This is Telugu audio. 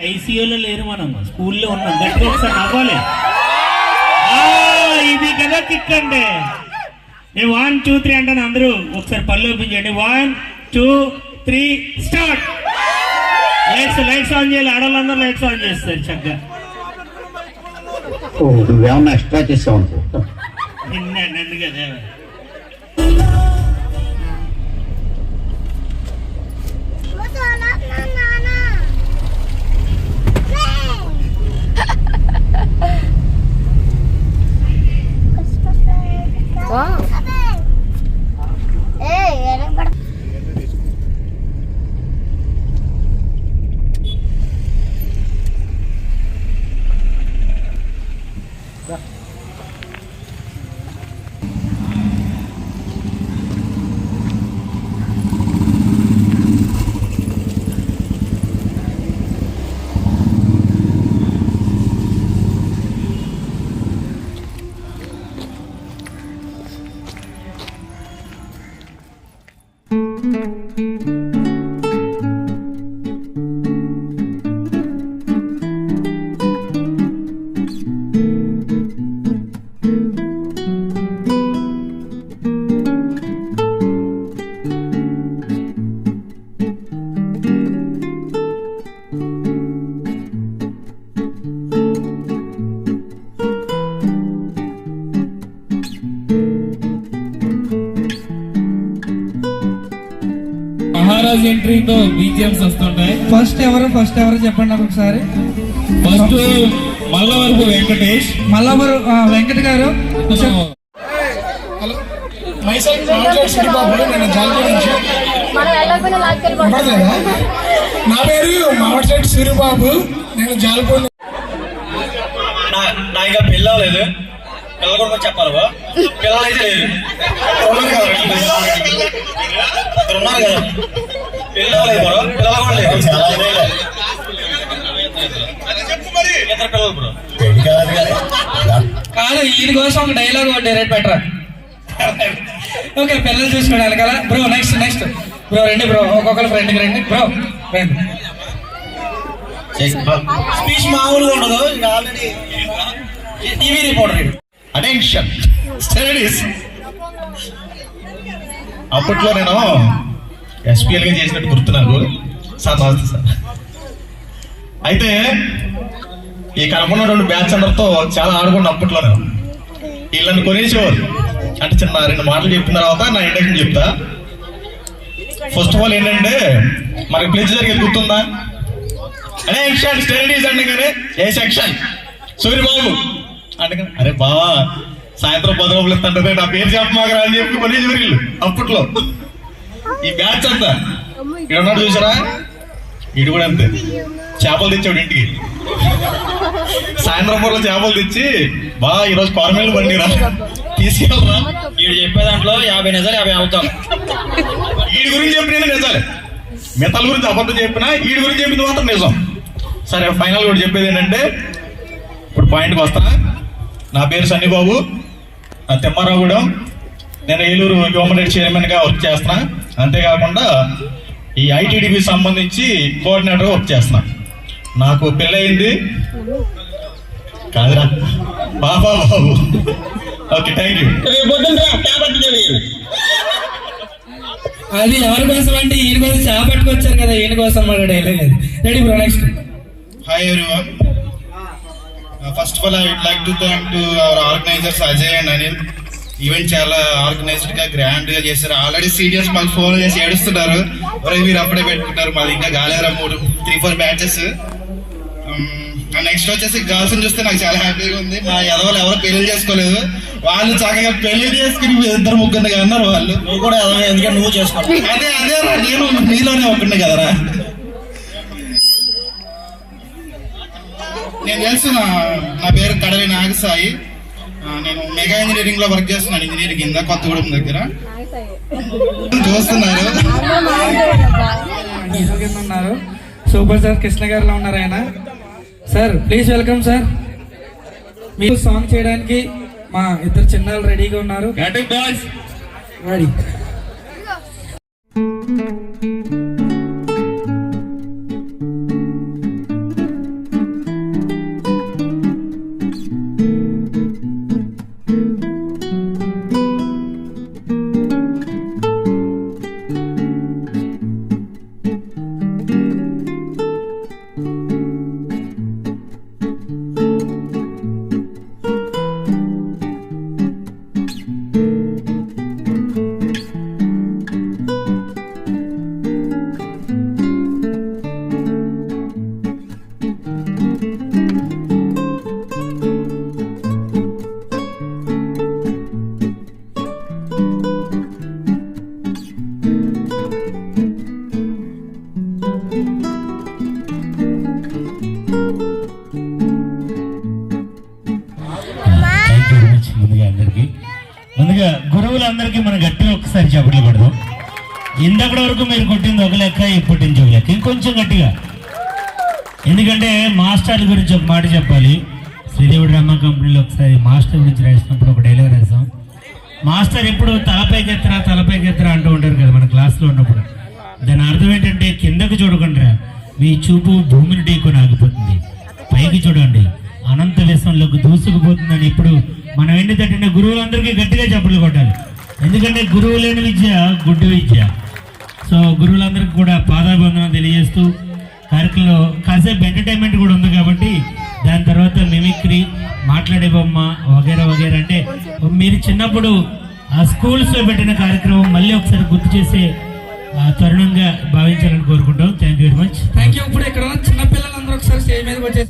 ఐసీయూలో లేరు మనం స్కూల్లో ఉన్నాం. గట్టిగా ఒకసారి నవ్వాలి. ఆ, ఇది కదా కిక్ అంటే. నేను వన్ టూ త్రీ అంటాను అందరూ. ఒకసారి పళ్ళు ఒప్పించండి one two three start lights lights on చేయాలి. ఆడవాళ్ళందరూ లైట్స్ ఆన్ చేస్తారు చక్కగా. నువ్వేమన్నా ఎక్స్ట్రా చేసావు అనుకో నిన్న నన్ను కదా మహారాజ్ ఎంట్రీతో బీజిఎంస్ వస్తుంటాయి. ఫస్ట్ ఎవరు? ఫస్ట్ ఎవరు చెప్పండి నాకు ఒకసారి. ఫస్ట్ మల్లవరపు వెంకటేష్. మల్లాబరు ఆ, వెంకట్ గారు. నేను నుంచి నా పేరు మావటిరెడ్డి సూర్యబాబు. నేను జాలపూడి నా నా ఇంకా అవ్వలేదు పిల్ల కూడా చెప్పాలి బా పిల్లలు అయితే లేదు ఉన్నారు కదా. కదా బ్రో ఇద్దరు పిల్లలు. బ్రో ఈయన కోసం ఒక డైలాగ్ రేట్ పెట్టరా? ఓకే పిల్లలు చూసుకోవడానికి కదా బ్రో నెక్స్ట్ నెక్స్ట్ బ్రో రండి బ్రో ఒక్కొక్కరు ఫ్రెండ్కి రండి. బ్రో రండి. స్పీచ్ మామూలుగా ఉండదు. Already TV reporter attention studies అప్పట్లో నేను ఎస్పీఎల్గా చేసినట్టు గుర్తు నాకు సార్ నమస్తే సార్. అయితే ఈ కనుకున్న రెండు బ్యాచ్ అండర్తో చాలా ఆడుకున్న అప్పట్లో నేను వీళ్ళని కొనేసేవారు. అంటే చిన్న రెండు మాటలు చెప్పిన తర్వాత నా ఇండక్షన్ చెప్తా. ఫస్ట్ ఆఫ్ ఆల్ ఏంటంటే మనకి ప్లేస్ జరిగేది గుర్తుందా? అరే సెక్షన్ స్టడీస్ అండి కానీ ఏ సెక్షన్ సూర్యబాబు. అంటే అరే బావా సాయంత్రం పది రూపాయలు ఇస్తుంటే నా పేరు చెప్పమాకరా అని చెప్పి కొన్ని వీళ్ళు అప్పట్లో. ఈ బ్యాచ్ అంతా. ఇక్కడ ఉన్నాడు చూసారా? ఇటు కూడా అంతే. చేపలు తెచ్చాడు ఇంటికి. సాయంత్రం పూట చేపలు తెచ్చి బా ఈరోజు కొరమేలు బండిరా తీసుకెళ్ళరా. వీడు చెప్పే దాంట్లో యాభై నిజాలు యాభై అవుతాం. వీడి గురించి చెప్పిన నిజాలే? మిగతాల గురించి అబద్ధం చెప్పినా వీడి గురించి చెప్పింది మాత్రం నిజం. సరే ఫైనల్ కూడా చెప్పేది ఏంటంటే ఇప్పుడు పాయింట్కి వస్తా. నా పేరు సన్నిబాబు. నా తిమ్మారావుగూడెం. నేను ఏలూరు గవర్నమెంట్ చైర్మన్గా వర్క్ చేస్తున్నా. అంతేకాకుండా ఈ ఐటీడీపీ సంబంధించి కోఆర్డినేటర్ వర్క్ చేస్తున్నా. నాకు పెళ్ళయింది. కాదురా. బాబా బాబు. ఓకే థ్యాంక్ యూ అది ఎవరి కోసం అంటే ఈయన కోసం చేప పట్టుకొచ్చారు కదా ఈయన కోసం మన డైలాగ్ అది. Ready bro next everyone. Uh, first of all, I would like to thank to our organizers Ajay and Anil. Event చాలా ఆర్గనైజ్డ్గా గ్రాండ్గా చేశారు. ఆల్రెడీ సీనియర్స్ మాకు ఫోన్ చేసి ఏడుస్తున్నారు. ఒరే మీరు అప్పుడే పెట్టుకుంటారు మాది ఇంకా గాలేరా మూడు త్రీ ఫోర్ బ్యాచెస్ నెక్స్ట్ వచ్చేసి గర్ల్స్ చూస్తే నాకు చాలా హ్యాపీగా ఉంది. మా ఎదవలు ఎవరు పెళ్ళి చేసుకోలేదు. వాళ్ళు చక్కగా పెళ్ళి చేసుకుని ఇద్దరు ముగ్గురు అన్నారు వాళ్ళు. నువ్వు కూడా ఎందుకంటే నువ్వు చేసుకో అదే అదే నేను నీలోనే ఒకటి కదరా. నేను తెలుసు నా నా పేరు కడలి నాగసాయి. నేను మెగా ఇంజనీరింగ్లో వర్క్ చేస్తున్నాను ఇంజనీరింగ్ కింద కొత్తగూడెం దగ్గర. చూస్తున్నారు. కింద ఉన్నారు. సూపర్ స్టార్ కృష్ణ గారిలో ఉన్నారు ఆయన. Sir please welcome sir. మీరు సాంగ్ చేయడానికి మా ఇద్దరు చిన్నాళ్ళు రెడీగా ఉన్నారు. బాయ్స్ రెడీ లెక్కకి మనం గట్టిగా ఒకసారి చెప్పట్లు కొడదాం ఇందక్కడి వరకు మీరు కొట్టింది ఒక లెక్క ఇప్పుడు నుంచి ఒక లెక్క. ఇంకొంచెం గట్టిగా. ఎందుకంటే మాస్టర్ల గురించి ఒక మాట చెప్పాలి. శ్రీదేవుడి రమ్మ కంపెనీలో ఒకసారి మాస్టర్ గురించి రాసినప్పుడు ఒక డైలాగ్ రాసాం మాస్టర్ ఎప్పుడు తలపైకి ఎత్తరా తలపైకి ఎత్తరా అంటూ ఉంటారు కదా మన క్లాస్లో ఉన్నప్పుడు. దాని అర్థం ఏంటంటే కిందకు చూడకుండా మీ చూపు భూమిని ఢీకొని ఆగిపోతుంది. పైకి చూడండి. అనంత విశ్వంలోకి దూసుకుపోతుందని ఇప్పుడు మనం ఏంటి తట్టిన గురువులందరికీ గట్టిగా చప్పట్లు కొట్టాలి. ఎందుకంటే గురువు లేని విద్య గుడ్డు విద్య. సో గురువులందరికీ కూడా పాదాభివందనం తెలియజేస్తూ కార్యక్రమంలో కాసేపు ఎంటర్టైన్మెంట్ కూడా ఉంది కాబట్టి దాని తర్వాత మిమిక్రీ మాట్లాడే బొమ్మ వగేరా వగేరా అంటే మీరు చిన్నప్పుడు ఆ స్కూల్స్లో పెట్టిన కార్యక్రమం మళ్ళీ ఒకసారి గుర్తు చేసే తరుణంగా భావించాలని కోరుకుంటాం. Thank you very much thank you ఇప్పుడు ఇక్కడ చిన్న పిల్లలందరూ ఒకసారి స్టేజ్ మీదకి వచ్చేసి